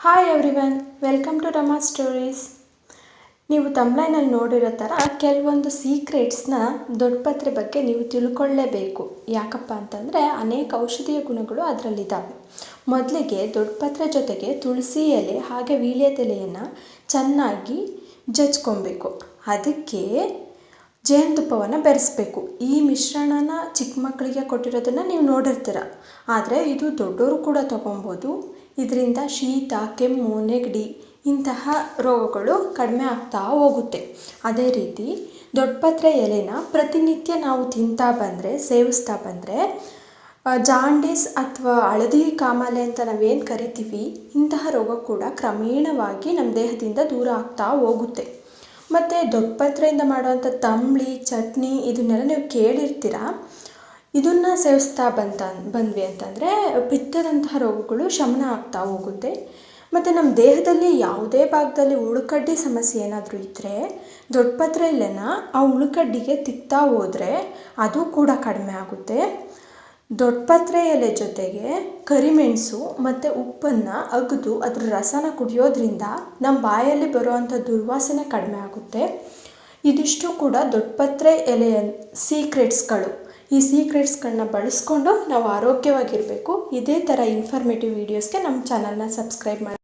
Hi everyone welcome to Rama stories ನೀವು ತಮ್ಲೈನಲ್ಲಿ ನೋಡಿರೋ ಥರ ಕೆಲವೊಂದು ಸೀಕ್ರೆಟ್ಸ್ನ ದೊಡ್ಡಪತ್ರೆ ಬಗ್ಗೆ ನೀವು ತಿಳ್ಕೊಳ್ಳೇಬೇಕು. ಯಾಕಪ್ಪ ಅಂತಂದರೆ ಅನೇಕ ಔಷಧೀಯ ಗುಣಗಳು ಅದರಲ್ಲಿದ್ದಾವೆ. ಮೊದಲಿಗೆ ದೊಡ್ಡಪತ್ರೆ ಜೊತೆಗೆ ತುಳಸಿ ಎಲೆ ಹಾಗೆ ವೀಳ್ಯದೆಲೆಯನ್ನು ಚೆನ್ನಾಗಿ ಜಜ್ಕೊಬೇಕು. ಅದಕ್ಕೆ ಜೇನುತುಪ್ಪವನ್ನು ಬೆರೆಸ್ಬೇಕು. ಈ ಮಿಶ್ರಣನ ಚಿಕ್ಕ ಮಕ್ಕಳಿಗೆ ಕೊಟ್ಟಿರೋದನ್ನು ನೀವು ನೋಡಿರ್ತೀರ. ಆದರೆ ಇದು ದೊಡ್ಡವರು ಕೂಡ ತೊಗೊಬೋದು. ಇದರಿಂದ ಶೀತ, ಕೆಮ್ಮು, ನೆಗಡಿ ಇಂತಹ ರೋಗಗಳು ಕಡಿಮೆ ಆಗ್ತಾ ಹೋಗುತ್ತೆ. ಅದೇ ರೀತಿ ದೊಡ್ಡಪತ್ರೆ ಎಲೆನ ಪ್ರತಿನಿತ್ಯ ನಾವು ತಿಂತಾ ಬಂದರೆ, ಸೇವಿಸ್ತಾ ಬಂದರೆ ಜಾಂಡಿಸ್ ಅಥವಾ ಹಳದಿ ಕಾಮಾಲೆ ಅಂತ ನಾವೇನು ಕರಿತೀವಿ, ಇಂತಹ ರೋಗ ಕೂಡ ಕ್ರಮೇಣವಾಗಿ ನಮ್ಮ ದೇಹದಿಂದ ದೂರ ಆಗ್ತಾ ಹೋಗುತ್ತೆ. ಮತ್ತು ದೊಡ್ಡಪತ್ರೆಯಿಂದ ಮಾಡುವಂಥ ತಂಬಳಿ, ಚಟ್ನಿ ಇದನ್ನೆಲ್ಲ ನೀವು ಕೇಳಿರ್ತೀರ? ಇದನ್ನು ಸೇವಿಸ್ತಾ ಬಂತ, ಬಂದ್ವಿ ಅಂತಂದರೆ ಪಿತ್ತದಂತಹ ರೋಗಗಳು ಶಮನ ಆಗ್ತಾ ಹೋಗುತ್ತೆ. ಮತ್ತು ನಮ್ಮ ದೇಹದಲ್ಲಿ ಯಾವುದೇ ಭಾಗದಲ್ಲಿ ಉಳುಕಡ್ಡಿ ಸಮಸ್ಯೆ ಏನಾದರೂ ಇದ್ದರೆ ದೊಡ್ಡಪತ್ರೆ ಎಲೆನ ಆ ಉಳುಕಡ್ಡಿಗೆ ತಿಕ್ತಾ ಹೋದರೆ ಅದು ಕೂಡ ಕಡಿಮೆ ಆಗುತ್ತೆ. ದೊಡ್ಡಪತ್ರೆ ಎಲೆ ಜೊತೆಗೆ ಕರಿಮೆಣಸು ಮತ್ತು ಉಪ್ಪನ್ನು ಅಗೆದು ಅದ್ರ ರಸನ ಕುಡಿಯೋದ್ರಿಂದ ನಮ್ಮ ಬಾಯಲ್ಲಿ ಬರುವಂಥ ದುರ್ವಾಸನೆ ಕಡಿಮೆ ಆಗುತ್ತೆ. ಇದಿಷ್ಟು ಕೂಡ ದೊಡ್ಡಪತ್ರೆ ಎಲೆಯ ಸೀಕ್ರೆಟ್ಸ್ಗಳು. ಈ ಸೀಕ್ರೆಟ್ಸ್ಗಳನ್ನ ಬಳಸ್ಕೊಂಡು ನಾವು ಆರೋಗ್ಯವಾಗಿರಬೇಕು. ಇದೇ ಥರ ಇನ್ಫಾರ್ಮೇಟಿವ್ ವೀಡಿಯೋಸ್ಗೆ ನಮ್ಮ ಚಾನಲ್ನ ಸಬ್ಸ್ಕ್ರೈಬ್ ಮಾಡಿ.